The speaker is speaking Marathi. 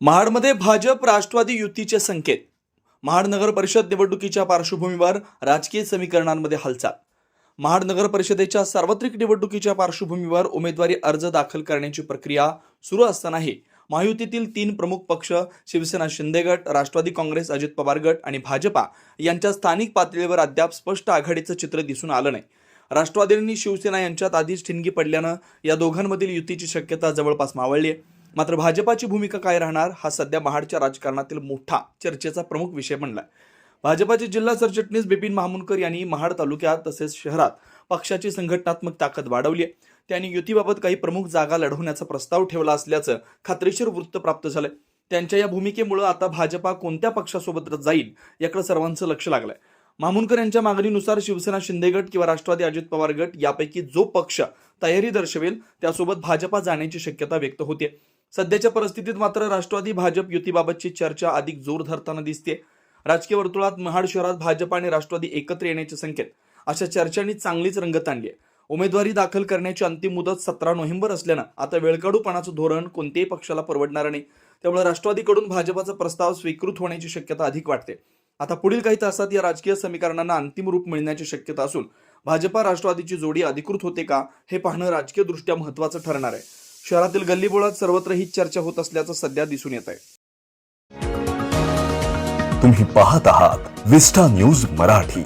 महाडमध्ये भाजप राष्ट्रवादी युतीचे संकेत. महाड नगर परिषद निवडणुकीच्या पार्श्वभूमीवर राजकीय समीकरणांमध्ये हालचाल. महाड नगर परिषदेच्या सार्वत्रिक निवडणुकीच्या पार्श्वभूमीवर उमेदवारी अर्ज दाखल करण्याची प्रक्रिया सुरू असतानाही महायुतीतील तीन प्रमुख पक्ष शिवसेना शिंदे गट राष्ट्रवादी काँग्रेस अजित पवार गट आणि भाजपा यांच्या स्थानिक पातळीवर अद्याप स्पष्ट आघाडीचं चित्र दिसून आलं नाही. राष्ट्रवादी आणि शिवसेना यांच्यात आधीच ठिणगी पडल्यानं या दोघांमधील युतीची शक्यता जवळपास मावळली आहे. मात्र भाजपाची भूमिका काय राहणार हा सध्या महाडच्या राजकारणातील मोठा चर्चेचा प्रमुख विषय बनलाय. भाजपाचे जिल्हा सरचिटणीस बिपिन महामुनकर यांनी महाड तालुक्यात तसेच शहरात पक्षाची संघटनात्मक ताकद वाढवली आहे. त्यांनी युतीबाबत काही प्रमुख जागा लढवण्याचा प्रस्ताव ठेवला असल्याचं खात्रीशीर वृत्त प्राप्त झालंय. त्यांच्या या भूमिकेमुळे आता भाजपा कोणत्या पक्षासोबत जाईल याकडे सर्वांचं लक्ष लागलंय. मामुनकर यांच्या मागणीनुसार शिवसेना शिंदे गट किंवा राष्ट्रवादी अजित पवार गट यापैकी जो पक्ष तयारी दर्शवेल त्यासोबत भाजपा जाण्याची शक्यता व्यक्त होते सध्याच्या परिस्थितीत मात्र राष्ट्रवादी भाजप युतीबाबतची चर्चा अधिक जोर धरताना दिसते राजकीय वर्तुळात महाड शहरात भाजप आणि राष्ट्रवादी एकत्र येण्याचे संकेत. अशा चर्चांनी चांगलीच रंगत आणली आहे उमेदवारी दाखल करण्याची अंतिम मुदत सतरा नोव्हेंबर असल्यानं आता वेळकाडूपणाचं धोरण कोणत्याही पक्षाला परवडणार नाही. त्यामुळे राष्ट्रवादीकडून भाजपाचा प्रस्ताव स्वीकृत होण्याची शक्यता अधिक वाटते आता पुढील काही तासात या राजकीय समीकरणांना अंतिम रूप मिळण्याची शक्यता असून भाजपा राष्ट्रवादीची जोडी अधिकृत होते का हे पाहणं राजकीय दृष्ट्या महत्वाचं ठरणार आहे. शहरातील गल्लीबोळात सर्वत्र ही चर्चा होत असल्याचं सध्या दिसून येत आहे. तुम्ही पाहत आहात विस्टा न्यूज मराठी.